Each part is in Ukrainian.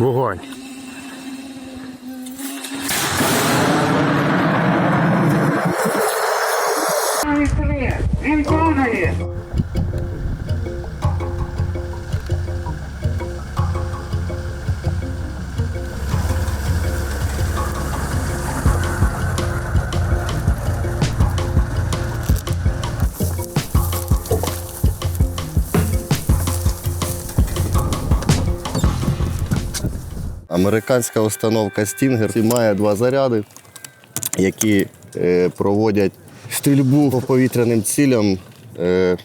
Вогонь. Виконує! Американська установка Stinger має два заряди, які е, проводять стрільбу по повітряним цілям е,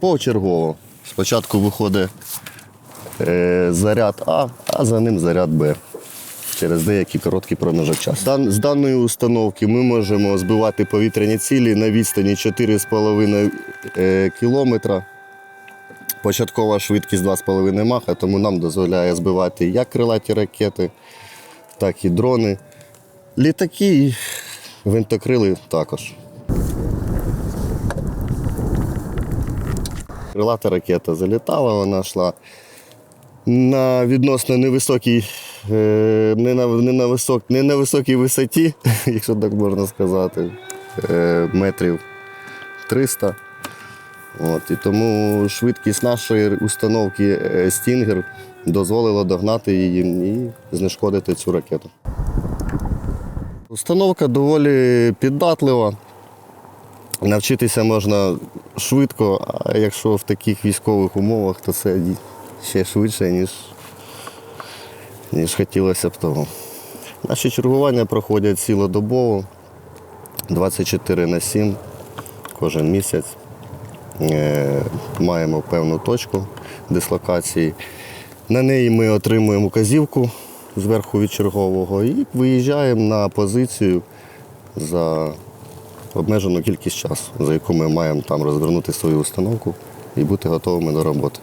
почергово. Спочатку виходить е, заряд А, а за ним заряд Б. Через деякий короткий проміжок часу. З даної установки ми можемо збивати повітряні цілі на відстані 4,5 е, кілометра. Початкова швидкість 2,5 маха, тому нам дозволяє збивати як крилаті ракети, так і дрони. Літаки і гвинтокрили також. Крилата ракета залітала, вона йшла на відносно невисокій, е, не на, не на, висок, не на високій висоті, якщо так можна сказати, е, метрів 300. От, і тому швидкість нашої установки Stinger дозволила догнати її і знешкодити цю ракету. Установка доволі піддатлива. Навчитися можна швидко, а якщо в таких військових умовах, то це ще швидше, ніж, ніж хотілося б того. Наші чергування проходять цілодобово, 24 на 7 кожен місяць. Е, маємо певну точку дислокації. На неї ми отримуємо указівку зверху від чергового і виїжджаємо на позицію за обмежену кількість часу, за яку ми маємо там розвернути свою установку і бути готовими до роботи.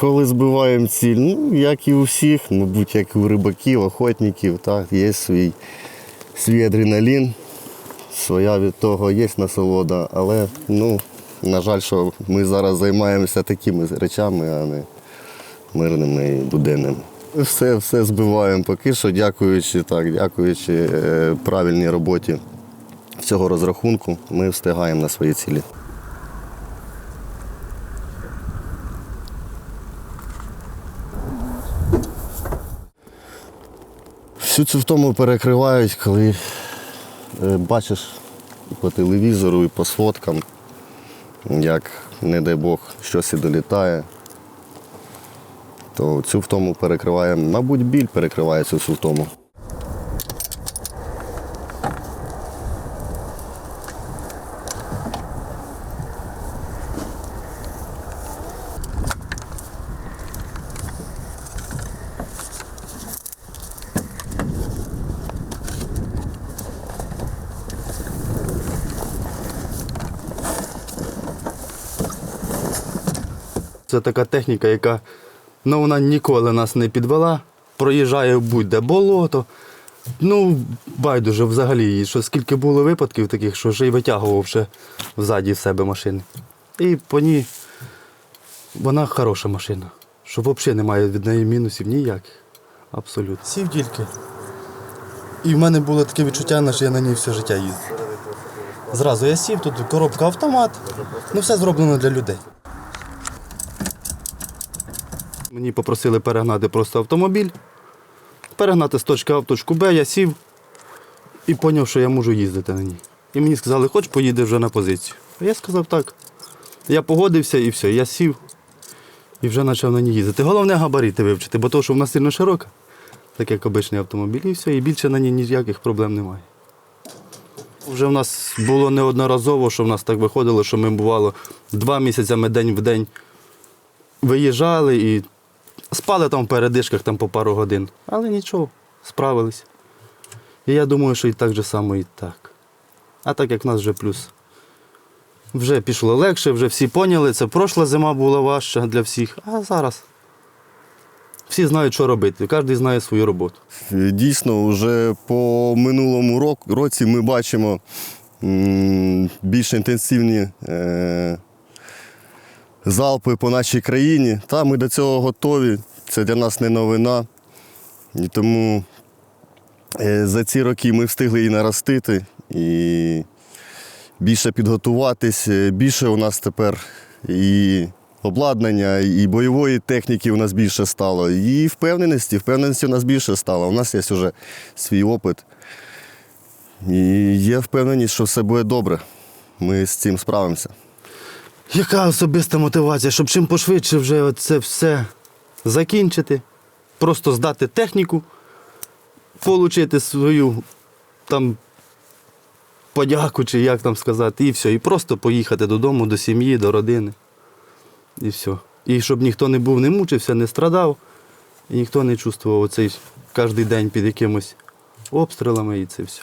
Коли збиваємо ціль, ну, як і у всіх, мабуть, як і у рибаків, охотників, так, є свій, свій адреналін, своя від того є насолода, але ну, на жаль, що ми зараз займаємося такими речами, а не мирними і буденними. Все, все збиваємо поки що, дякуючи, так, дякуючи е, правильній роботі цього розрахунку, ми встигаємо на свої цілі. Всю цю втому перекривають, коли е, бачиш по телевізору, і по сфоткам, як, не дай Бог, щось і долітає, то цю втому перекриває, мабуть, біль перекриває цю втому. Це така техніка, яка ну, вона ніколи нас не підвела. Проїжджає будь-де болото. Ну, байдуже взагалі, що скільки було випадків таких, що вже й витягував ще взаді в себе машини. І по ній вона хороша машина. Що взагалі немає від неї мінусів ніяких. Абсолютно. Сів тільки. І в мене було таке відчуття, що я на ній все життя їздив. Зразу я сів, тут коробка автомат, ну все зроблено для людей. Мені попросили перегнати просто автомобіль, перегнати з точки А в точку Б, я сів і зрозумів, що я можу їздити на ній. І мені сказали, хоч поїдеш вже на позицію. А я сказав так. Я погодився і все, я сів і вже почав на ній їздити. Головне габарити вивчити, бо то, що вона сильно широка, так як обичний автомобіль, і все, і більше на ній ніяких проблем немає. Вже в нас було неодноразово, що в нас так виходило, що ми бувало два місяці ми день в день виїжджали і спали там в передишках там по пару годин. Але нічого, справились. І я думаю, що і так же само і так. А так як в нас вже плюс. Вже пішло легше, вже всі поняли, це пройшла зима була важча для всіх, а зараз всі знають, що робити, кожен знає свою роботу. Е, Дійсно, вже по минулому році ми бачимо більш інтенсивні е, залпи по нашій країні. Та ми до цього готові. Це для нас не новина. І тому е, за ці роки ми встигли і наростити, і більше підготуватись. Е, Більше у нас тепер і обладнання, і бойової техніки у нас більше стало, і впевненості. Впевненості у нас більше стало. У нас є вже свій опит. І є впевненість, що все буде добре. Ми з цим справимося. Яка особиста мотивація, щоб чим пошвидше вже це все закінчити, просто здати техніку, отримати свою там подяку, чи як там сказати, і все. І просто поїхати додому, до сім'ї, до родини. І все. І щоб ніхто не був, не мучився, не страдав, і ніхто не чувствував оцей кожен день під якимось обстрілами і це все.